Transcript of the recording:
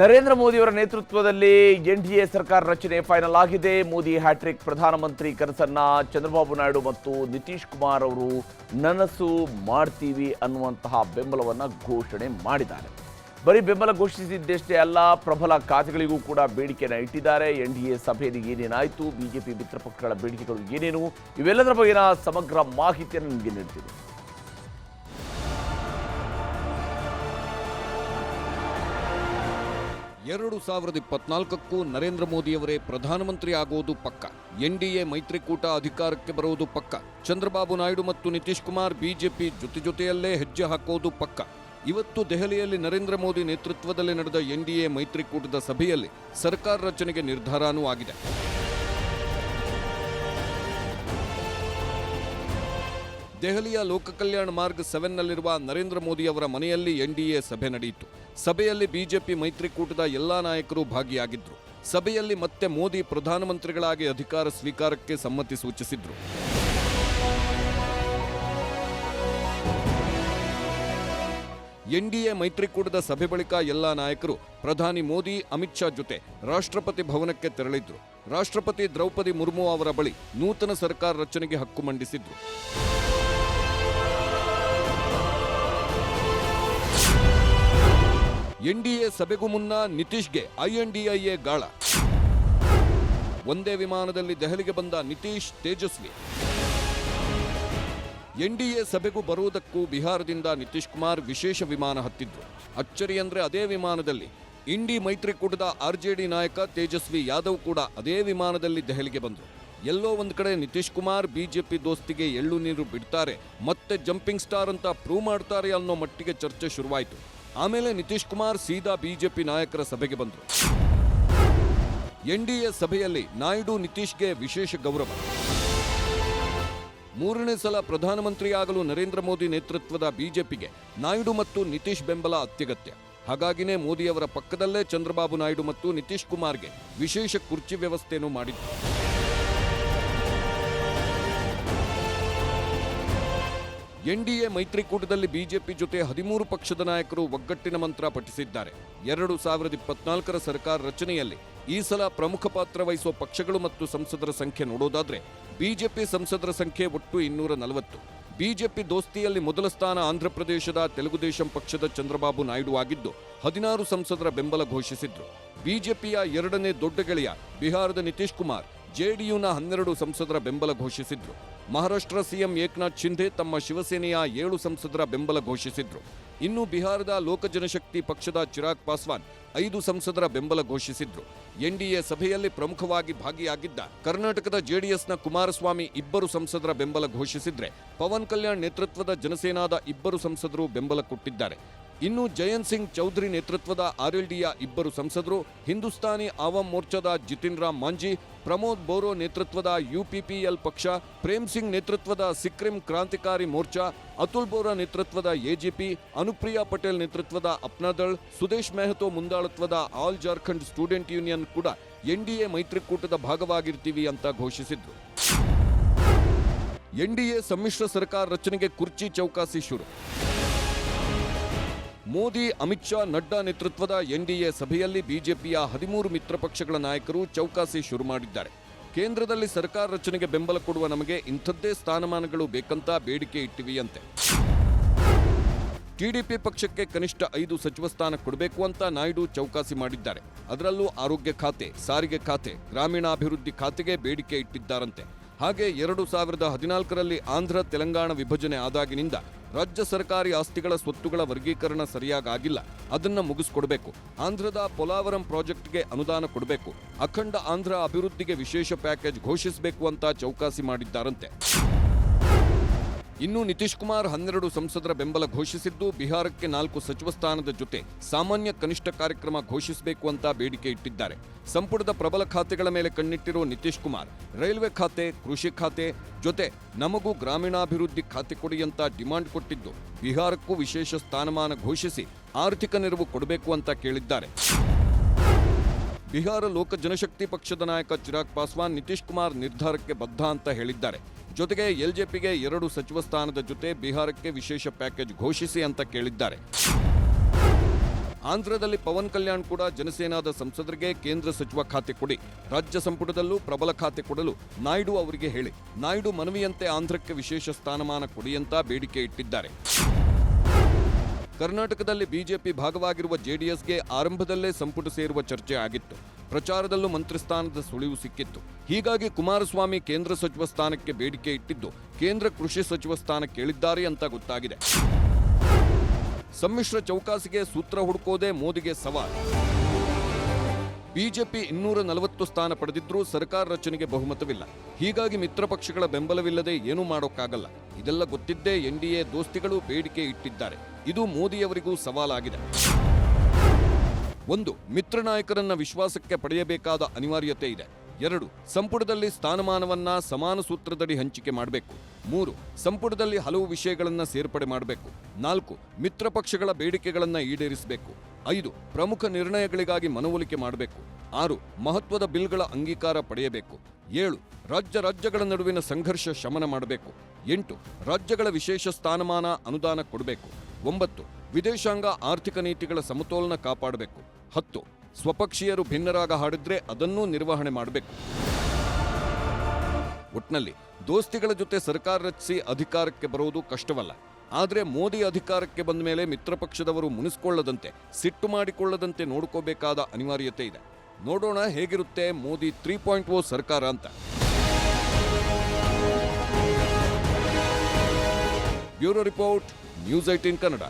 ನರೇಂದ್ರ ಮೋದಿಯವರ ನೇತೃತ್ವದಲ್ಲಿ N D A ಸರ್ಕಾರ ರಚನೆ ಫೈನಲ್ ಆಗಿದೆ. ಮೋದಿ ಹ್ಯಾಟ್ರಿಕ್ ಪ್ರಧಾನಮಂತ್ರಿ ಕನಸನ್ನ ಚಂದ್ರಬಾಬು ನಾಯ್ಡು ಮತ್ತು ನಿತೀಶ್ ಕುಮಾರ್ ಅವರು ನನಸು ಮಾಡ್ತೀವಿ ಅನ್ನುವಂತಹ ಬೆಂಬಲವನ್ನು ಘೋಷಣೆ ಮಾಡಿದ್ದಾರೆ. ಬರೀ ಬೆಂಬಲ ಘೋಷಿಸಿದ್ದಷ್ಟೇ ಅಲ್ಲ, ಪ್ರಬಲ ಖಾತೆಗಳಿಗೂ ಕೂಡ ಬೇಡಿಕೆಯನ್ನು ಇಟ್ಟಿದ್ದಾರೆ. ಎನ್ ಡಿ ಎ ಸಭೆಯಲ್ಲಿ ಏನೇನಾಯಿತು ಬಿಜೆಪಿ ಮಿತ್ರ ಪಕ್ಷಗಳ ಬೇಡಿಕೆಗಳು ಏನೇನು, ಇವೆಲ್ಲದರ ಬಗೆಗಿನ ಸಮಗ್ರ ಮಾಹಿತಿಯನ್ನು ನಿಮಗೆ ನೀಡ್ತೀವಿ ಎರಡು ಸಾವಿರದ ಇಪ್ಪತ್ನಾಲ್ಕಕ್ಕೂ ನರೇಂದ್ರ ಮೋದಿಯವರೇ ಪ್ರಧಾನಮಂತ್ರಿ ಆಗುವುದು ಪಕ್ಕ. ಎ ಮೈತ್ರಿಕೂಟ ಅಧಿಕಾರಕ್ಕೆ ಬರುವುದು ಪಕ್ಕ. ಚಂದ್ರಬಾಬು ನಾಯ್ಡು ಮತ್ತು ನಿತೀಶ್ ಕುಮಾರ್ ಬಿಜೆಪಿ ಜೊತೆ ಜೊತೆಯಲ್ಲೇ ಹೆಜ್ಜೆ ಹಾಕೋದು ಪಕ್ಕ. ಇವತ್ತು ದೆಹಲಿಯಲ್ಲಿ ನರೇಂದ್ರ ಮೋದಿ ನೇತೃತ್ವದಲ್ಲಿ ನಡೆದ ಎನ್ಡಿಎ ಮೈತ್ರಿಕೂಟದ ಸಭೆಯಲ್ಲಿ ಸರ್ಕಾರ ರಚನೆಗೆ ನಿರ್ಧಾರನೂ ಆಗಿದೆ. ದೆಹಲಿಯ ಲೋಕ ಕಲ್ಯಾಣ ಮಾರ್ಗ್ ಸೆವೆನ್ನಲ್ಲಿರುವ ನರೇಂದ್ರ ಮೋದಿ ಅವರ ಮನೆಯಲ್ಲಿ ಎನ್ಡಿಎ ಸಭೆ ನಡೆಯಿತು. ಸಭೆಯಲ್ಲಿ ಬಿಜೆಪಿ ಮೈತ್ರಿಕೂಟದ ಎಲ್ಲಾ ನಾಯಕರು ಭಾಗಿಯಾಗಿದ್ದರು ಸಭೆಯಲ್ಲಿ ಮತ್ತೆ ಮೋದಿ ಪ್ರಧಾನಮಂತ್ರಿಗಳಾಗಿ ಅಧಿಕಾರ ಸ್ವೀಕಾರಕ್ಕೆ ಸಮ್ಮತಿ ಸೂಚಿಸಿದ್ರು. ಎನ್ಡಿಎ ಮೈತ್ರಿಕೂಟದ ಸಭೆ ಬಳಿಕ ಎಲ್ಲ ನಾಯಕರು, ಪ್ರಧಾನಿ ಮೋದಿ, ಅಮಿತ್ ಶಾ ಜೊತೆ ರಾಷ್ಟ್ರಪತಿ ಭವನಕ್ಕೆ ತೆರಳಿದ್ರು. ರಾಷ್ಟ್ರಪತಿ ದ್ರೌಪದಿ ಮುರ್ಮು ಅವರ ಬಳಿ ನೂತನ ಸರ್ಕಾರ ರಚನೆಗೆ ಹಕ್ಕು ಮಂಡಿಸಿದ್ರು. ಎನ್ಡಿಎ ಸಭೆಗೂ ಮುನ್ನ ನಿತೀಶ್ಗೆ ಐಎನ್ಡಿಐಎ ಗಾಳ. ಒಂದೇ ವಿಮಾನದಲ್ಲಿ ದೆಹಲಿಗೆ ಬಂದ ನಿತೀಶ್ ತೇಜಸ್ವಿ. ಎನ್ಡಿಎ ಸಭೆಗೂ ಬರುವುದಕ್ಕೂ ಬಿಹಾರದಿಂದ ನಿತೀಶ್ ಕುಮಾರ್ ವಿಶೇಷ ವಿಮಾನ ಹತ್ತಿದ್ರು ಅಚ್ಚರಿ ಅಂದ್ರೆ ಅದೇ ವಿಮಾನದಲ್ಲಿ. ಇಂಡಿ ಮೈತ್ರಿಕೂಟದ ಆರ್ಜೆಡಿ ನಾಯಕ ತೇಜಸ್ವಿ ಯಾದವ್ ಕೂಡ ಅದೇ ವಿಮಾನದಲ್ಲಿ ದೆಹಲಿಗೆ ಬಂದರು. ಎಲ್ಲೋ ಒಂದು ಕಡೆ ನಿತೀಶ್ ಕುಮಾರ್ ಬಿಜೆಪಿ ದೋಸ್ತಿಗೆ ಎಳ್ಳು ನೀರು ಬಿಡ್ತಾರೆ. ಮತ್ತೆ ಜಂಪಿಂಗ್ ಸ್ಟಾರ್ ಅಂತ ಪ್ರೂವ್ ಮಾಡ್ತಾರೆ ಅನ್ನೋ ಮಟ್ಟಿಗೆ ಚರ್ಚೆ ಶುರುವಾಯಿತು. ಆಮೇಲೆ ನಿತೀಶ್ ಕುಮಾರ್ ಸೀದಾ ಬಿಜೆಪಿ ನಾಯಕರ ಸಭೆಗೆ ಬಂದರು. ಎನ್ಡಿಎ ಸಭೆಯಲ್ಲಿ ನಾಯ್ಡು ನಿತೀಶ್ಗೆ ವಿಶೇಷ ಗೌರವ. ಮೂರನೇ ಸಲ ಪ್ರಧಾನಮಂತ್ರಿಯಾಗಲು ನರೇಂದ್ರ ಮೋದಿ ನೇತೃತ್ವದ ಬಿಜೆಪಿಗೆ ನಾಯ್ಡು ಮತ್ತು ನಿತೀಶ್ ಬೆಂಬಲ ಅತ್ಯಗತ್ಯ. ಹಾಗಾಗಿನೇ ಮೋದಿಯವರ ಪಕ್ಕದಲ್ಲೇ ಚಂದ್ರಬಾಬು ನಾಯ್ಡು ಮತ್ತು ನಿತೀಶ್ ಕುಮಾರ್ಗೆ ವಿಶೇಷ ಕುರ್ಚಿ ವ್ಯವಸ್ಥೆಯನ್ನು ಮಾಡಿದ್ರು. ಎನ್ಡಿಎ ಮೈತ್ರಿಕೂಟದಲ್ಲಿ ಬಿಜೆಪಿ ಜೊತೆ ಹದಿಮೂರು ಪಕ್ಷದ ನಾಯಕರು ಒಗ್ಗಟ್ಟಿನ ಮಂತ್ರ ಪಠಿಸಿದ್ದಾರೆ. ಎರಡು ಸಾವಿರದ ಇಪ್ಪತ್ನಾಲ್ಕರ ಸರ್ಕಾರ ರಚನೆಯಲ್ಲಿ ಈ ಸಲ ಪ್ರಮುಖ ಪಾತ್ರ ವಹಿಸುವ ಪಕ್ಷಗಳು ಮತ್ತು ಸಂಸದರ ಸಂಖ್ಯೆ ನೋಡೋದಾದ್ರೆ ಬಿಜೆಪಿ ಸಂಸದರ ಸಂಖ್ಯೆ ಒಟ್ಟು ಇನ್ನೂರ ನಲವತ್ತು. ಬಿಜೆಪಿ ದೋಸ್ತಿಯಲ್ಲಿ ಮೊದಲ ಸ್ಥಾನ ಆಂಧ್ರಪ್ರದೇಶದ ತೆಲುಗುದೇಶಂ ಪಕ್ಷದ ಚಂದ್ರಬಾಬು ನಾಯ್ಡು ಆಗಿದ್ದು ಹದಿನಾರು ಸಂಸದರ ಬೆಂಬಲ ಘೋಷಿಸಿದ್ರು. ಬಿಜೆಪಿಯ ಎರಡನೇ ದೊಡ್ಡ ಗೆಳೆಯ ಬಿಹಾರದ ನಿತೀಶ್ ಕುಮಾರ್, ಜೆಡಿಯುನ ಹನ್ನೆರಡು ಸಂಸದರ ಬೆಂಬಲ ಘೋಷಿಸಿದ್ರು. ಮಹಾರಾಷ್ಟ್ರ ಸಿಎಂ ಏಕನಾಥ್ ಶಿಂಧೆ ತಮ್ಮ ಶಿವಸೇನೆಯ ಏಳು ಸಂಸದರ ಬೆಂಬಲ ಘೋಷಿಸಿದ್ರು. ಇನ್ನು ಬಿಹಾರದ ಲೋಕ ಜನಶಕ್ತಿ ಪಕ್ಷದ ಚಿರಾಗ್ ಪಾಸ್ವಾನ್ ಐದು ಸಂಸದರ ಬೆಂಬಲ ಘೋಷಿಸಿದ್ರು. ಎನ್ಡಿಎ ಸಭೆಯಲ್ಲಿ ಪ್ರಮುಖವಾಗಿ ಭಾಗಿಯಾಗಿದ್ದ ಕರ್ನಾಟಕದ ಜೆಡಿಎಸ್ನ ಕುಮಾರಸ್ವಾಮಿ ಇಬ್ಬರು ಸಂಸದರ ಬೆಂಬಲ ಘೋಷಿಸಿದ್ರೆ, ಪವನ್ ಕಲ್ಯಾಣ್ ನೇತೃತ್ವದ ಜನಸೇನಾದ ಇಬ್ಬರು ಸಂಸದರು ಬೆಂಬಲ ಕೊಟ್ಟಿದ್ದಾರೆ. ಇನ್ನು ಜಯಂತ್ ಸಿಂಗ್ ಚೌಧರಿ ನೇತೃತ್ವದ ಆರ್ಎಲ್ಡಿಯ ಇಬ್ಬರು ಸಂಸದರು, ಹಿಂದೂಸ್ತಾನಿ ಆವಾಮ್ ಮೋರ್ಚಾದ ಜಿತಿನ್ ರಾಮ್ ಮಾಂಜಿ, ಪ್ರಮೋದ್ ಬೋರೋ ನೇತೃತ್ವದ ಯುಪಿಪಿಎಲ್ ಪಕ್ಷ, ಪ್ರೇಮ್ ಸಿಂಗ್ ನೇತೃತ್ವದ ಸಿಕ್ರಿಂ ಕ್ರಾಂತಿಕಾರಿ ಮೋರ್ಚಾ, ಅತುಲ್ ಬೋರಾ ನೇತೃತ್ವದ ಎಜಿಪಿ ಅನುಪ್ರಿಯಾ ಪಟೇಲ್ ನೇತೃತ್ವದ ಅಪ್ನಾದಳ್, ಸುದೇಶ್ ಮೆಹತೋ ಮುಂದಾಳತ್ವದ ಆಲ್ ಜಾರ್ಖಂಡ್ ಸ್ಟೂಡೆಂಟ್ ಯೂನಿಯನ್ ಕೂಡ ಎನ್ಡಿಎ ಮೈತ್ರಿಕೂಟದ ಭಾಗವಾಗಿರ್ತೀವಿ ಅಂತ ಘೋಷಿಸಿದ್ರು. ಎನ್ಡಿಎ ಸಮ್ಮಿಶ್ರ ಸರ್ಕಾರ ರಚನೆಗೆ ಕುರ್ಚಿ ಚೌಕಾಸಿ ಶುರು. ಮೋದಿ, ಅಮಿತ್ ಶಾ, ನಡ್ಡಾ ನೇತೃತ್ವದ ಎನ್ಡಿಎ ಸಭೆಯಲ್ಲಿ ಬಿಜೆಪಿಯ ಹದಿಮೂರು ಮಿತ್ರ ಪಕ್ಷಗಳ ನಾಯಕರು ಚೌಕಾಸಿ ಶುರು ಮಾಡಿದ್ದಾರೆ. ಕೇಂದ್ರದಲ್ಲಿ ಸರ್ಕಾರ ರಚನೆಗೆ ಬೆಂಬಲ ಕೊಡುವ ನಮಗೆ ಇಂಥದ್ದೇ ಸ್ಥಾನಮಾನಗಳು ಬೇಕಂತ ಬೇಡಿಕೆ ಇಟ್ಟಿವೆಯಂತೆ. ಟಿಡಿಪಿ ಪಕ್ಷಕ್ಕೆ ಕನಿಷ್ಠ ಐದು ಸಚಿವ ಸ್ಥಾನ ಕೊಡಬೇಕು ಅಂತ ನಾಯ್ಡು ಚೌಕಾಸಿ ಮಾಡಿದ್ದಾರೆ. ಅದರಲ್ಲೂ ಆರೋಗ್ಯ ಖಾತೆ, ಸಾರಿಗೆ ಖಾತೆ, ಗ್ರಾಮೀಣಾಭಿವೃದ್ಧಿ ಖಾತೆಗೆ ಬೇಡಿಕೆ ಇಟ್ಟಿದ್ದಾರಂತೆ. ಹಾಗೆ ಎರಡು ಸಾವಿರದ ಹದಿನಾಲ್ಕರಲ್ಲಿ ಆಂಧ್ರ, ತೆಲಂಗಾಣ ವಿಭಜನೆ ಆದಾಗಿನಿಂದ ರಾಜ್ಯ ಸರ್ಕಾರಿ ಆಸ್ತಿಗಳ ಸ್ವತ್ತುಗಳ ವರ್ಗೀಕರಣ ಸರಿಯಾಗಿಲ್ಲ ಅದನ್ನ ಮುಗಿಸ್ಕೊಡ್ಬೇಕು. ಆಂಧ್ರದ ಪೊಲಾವರಂ ಪ್ರಾಜೆಕ್ಟ್ಗೆ ಅನುದಾನ ಕೊಡಬೇಕು. ಅಖಂಡ ಆಂಧ್ರ ಅಭಿವೃದ್ಧಿಗೆ ವಿಶೇಷ ಪ್ಯಾಕೇಜ್ ಘೋಷಿಸಬೇಕು ಅಂತ ಚೌಕಾಸಿ ಮಾಡಿದ್ದಾರಂತೆ. ಇನ್ನು ನಿತೀಶ್ ಕುಮಾರ್ ಹನ್ನೆರಡು ಸಂಸದರ ಬೆಂಬಲ ಘೋಷಿಸಿದ್ದು ಬಿಹಾರಕ್ಕೆ ನಾಲ್ಕು ಸಚಿವ ಸ್ಥಾನದ ಜೊತೆ ಸಾಮಾನ್ಯ ಕನಿಷ್ಠ ಕಾರ್ಯಕ್ರಮ ಘೋಷಿಸಬೇಕು ಅಂತ ಬೇಡಿಕೆ ಇಟ್ಟಿದ್ದಾರೆ. ಸಂಪುಟದ ಪ್ರಬಲ ಖಾತೆಗಳ ಮೇಲೆ ಕಣ್ಣಿಟ್ಟಿರುವ ನಿತೀಶ್ ಕುಮಾರ್, ರೈಲ್ವೆ ಖಾತೆ, ಕೃಷಿ ಖಾತೆ ಜೊತೆ ನಮಗೂ ಗ್ರಾಮೀಣಾಭಿವೃದ್ಧಿ ಖಾತೆ ಕೊಡಿ ಅಂತ ಡಿಮಾಂಡ್ ಕೊಟ್ಟಿದ್ದು, ಬಿಹಾರಕ್ಕೂ ವಿಶೇಷ ಸ್ಥಾನಮಾನ ಘೋಷಿಸಿ ಆರ್ಥಿಕ ನೆರವು ಕೊಡಬೇಕು ಅಂತ ಕೇಳಿದ್ದಾರೆ. ಬಿಹಾರ ಲೋಕ ಜನಶಕ್ತಿ ಪಕ್ಷದ ನಾಯಕ ಚಿರಾಗ್ ಪಾಸ್ವಾನ್ ನಿತೀಶ್ ಕುಮಾರ್ ನಿರ್ಧಾರಕ್ಕೆ ಬದ್ಧ ಅಂತ ಹೇಳಿದ್ದಾರೆ. ಜೊತೆಗೆ ಎಲ್ಜೆಪಿಗೆ ಎರಡು ಸಚಿವ ಸ್ಥಾನದ ಜೊತೆ ಬಿಹಾರಕ್ಕೆ ವಿಶೇಷ ಪ್ಯಾಕೇಜ್ ಘೋಷಿಸಿ ಅಂತ ಕೇಳಿದ್ದಾರೆ. ಆಂಧ್ರದಲ್ಲಿ ಪವನ್ ಕಲ್ಯಾಣ್ ಕೂಡ ಜನಸೇನಾದ ಸಂಸದರಿಗೆ ಕೇಂದ್ರ ಸಚಿವ ಖಾತೆ ಕೊಡಿ. ರಾಜ್ಯ ಸಂಪುಟದಲ್ಲೂ ಪ್ರಬಲ ಖಾತೆ ಕೊಡಲು ನಾಯ್ಡು ಅವರಿಗೆ ಹೇಳಿ. ನಾಯ್ಡು ಮನವಿಯಂತೆ ಆಂಧ್ರಕ್ಕೆ ವಿಶೇಷ ಸ್ಥಾನಮಾನ ಕೊಡಿ ಅಂತ ಬೇಡಿಕೆ ಇಟ್ಟಿದ್ದಾರೆ. ಕರ್ನಾಟಕದಲ್ಲಿ ಬಿಜೆಪಿ ಭಾಗವಾಗಿರುವ ಜೆಡಿಎಸ್ಗೆ ಆರಂಭದಲ್ಲೇ ಸಂಪುಟ ಸೇರುವ ಚರ್ಚೆ ಆಗಿತ್ತು. ಪ್ರಚಾರದಲ್ಲೂ ಮಂತ್ರಿ ಸ್ಥಾನದ ಸುಳಿವು ಸಿಕ್ಕಿತ್ತು. ಹೀಗಾಗಿ ಕುಮಾರಸ್ವಾಮಿ ಕೇಂದ್ರ ಸಚಿವ ಸ್ಥಾನಕ್ಕೆ ಬೇಡಿಕೆ ಇಟ್ಟಿದ್ದು, ಕೇಂದ್ರ ಕೃಷಿ ಸಚಿವ ಸ್ಥಾನ ಕೇಳಿದ್ದಾರೆ ಅಂತ ಗೊತ್ತಾಗಿದೆ. ಸಮ್ಮಿಶ್ರ ಚೌಕಾಸಿಗೆ ಸೂತ್ರ ಹುಡುಕೋದೇ ಮೋದಿಗೆ ಸವಾಲ್. ಬಿಜೆಪಿ ಇನ್ನೂರ ನಲವತ್ತು ಸ್ಥಾನ ಪಡೆದಿದ್ರೂ ಸರ್ಕಾರ ರಚನೆಗೆ ಬಹುಮತವಿಲ್ಲ. ಹೀಗಾಗಿ ಮಿತ್ರ ಪಕ್ಷಗಳ ಬೆಂಬಲವಿಲ್ಲದೆ ಏನೂ ಮಾಡೋಕ್ಕಾಗಲ್ಲ. ಇದೆಲ್ಲ ಗೊತ್ತಿದ್ದೇ ಎನ್ಡಿಎ ದೋಸ್ತಿಗಳು ಬೇಡಿಕೆ ಇಟ್ಟಿದ್ದಾರೆ. ಇದು ಮೋದಿಯವರಿಗೂ ಸವಾಲಾಗಿದೆ. ಒಂದು, ಮಿತ್ರ ನಾಯಕರನ್ನ ವಿಶ್ವಾಸಕ್ಕೆ ಪಡೆಯಬೇಕಾದ ಅನಿವಾರ್ಯತೆ ಇದೆ. ಎರಡು, ಸಂಪುಟದಲ್ಲಿ ಸ್ಥಾನಮಾನವನ್ನ ಸಮಾನ ಸೂತ್ರದಡಿ ಹಂಚಿಕೆ ಮಾಡಬೇಕು. ಮೂರು, ಸಂಪುಟದಲ್ಲಿ ಹಲವು ವಿಷಯಗಳನ್ನು ಸೇರ್ಪಡೆ ಮಾಡಬೇಕು. ನಾಲ್ಕು, ಮಿತ್ರ ಪಕ್ಷಗಳ ಬೇಡಿಕೆಗಳನ್ನ ಈಡೇರಿಸಬೇಕು. ಐದು, ಪ್ರಮುಖ ನಿರ್ಣಯಗಳಿಗಾಗಿ ಮನವೊಲಿಕೆ ಮಾಡಬೇಕು. ಆರು, ಮಹತ್ವದ ಬಿಲ್ಗಳ ಅಂಗೀಕಾರ ಪಡೆಯಬೇಕು. ಏಳು, ರಾಜ್ಯ ರಾಜ್ಯಗಳ ನಡುವಿನ ಸಂಘರ್ಷ ಶಮನ ಮಾಡಬೇಕು. ಎಂಟು, ರಾಜ್ಯಗಳ ವಿಶೇಷ ಸ್ಥಾನಮಾನ ಅನುದಾನ ಕೊಡಬೇಕು. ಒಂಬತ್ತು, ವಿದೇಶಾಂಗ ಆರ್ಥಿಕ ನೀತಿಗಳ ಸಮತೋಲನ ಕಾಪಾಡಬೇಕು. ಹತ್ತು, ಸ್ವಪಕ್ಷೀಯರು ಭಿನ್ನರಾಗ ಹಾಡಿದ್ರೆ ಅದನ್ನೂ ನಿರ್ವಹಣೆ ಮಾಡಬೇಕು. ಒಟ್ನಲ್ಲಿ, ದೋಸ್ತಿಗಳ ಜೊತೆ ಸರ್ಕಾರ ರಚಿಸಿ ಅಧಿಕಾರಕ್ಕೆ ಬರುವುದು ಕಷ್ಟವಲ್ಲ. ಆದರೆ ಮೋದಿ ಅಧಿಕಾರಕ್ಕೆ ಬಂದ ಮೇಲೆ ಮಿತ್ರ ಪಕ್ಷದವರು ಮುನಿಸ್ಕೊಳ್ಳದಂತೆ, ಸಿಟ್ಟು ಮಾಡಿಕೊಳ್ಳದಂತೆ ನೋಡ್ಕೋಬೇಕಾದ ಅನಿವಾರ್ಯತೆ ಇದೆ. ನೋಡೋಣ ಹೇಗಿರುತ್ತೆ ಮೋದಿ ತ್ರೀ ಪಾಯಿಂಟ್ ಓ ಸರ್ಕಾರ ಅಂತ. Bureau report. News eighteen Kannada.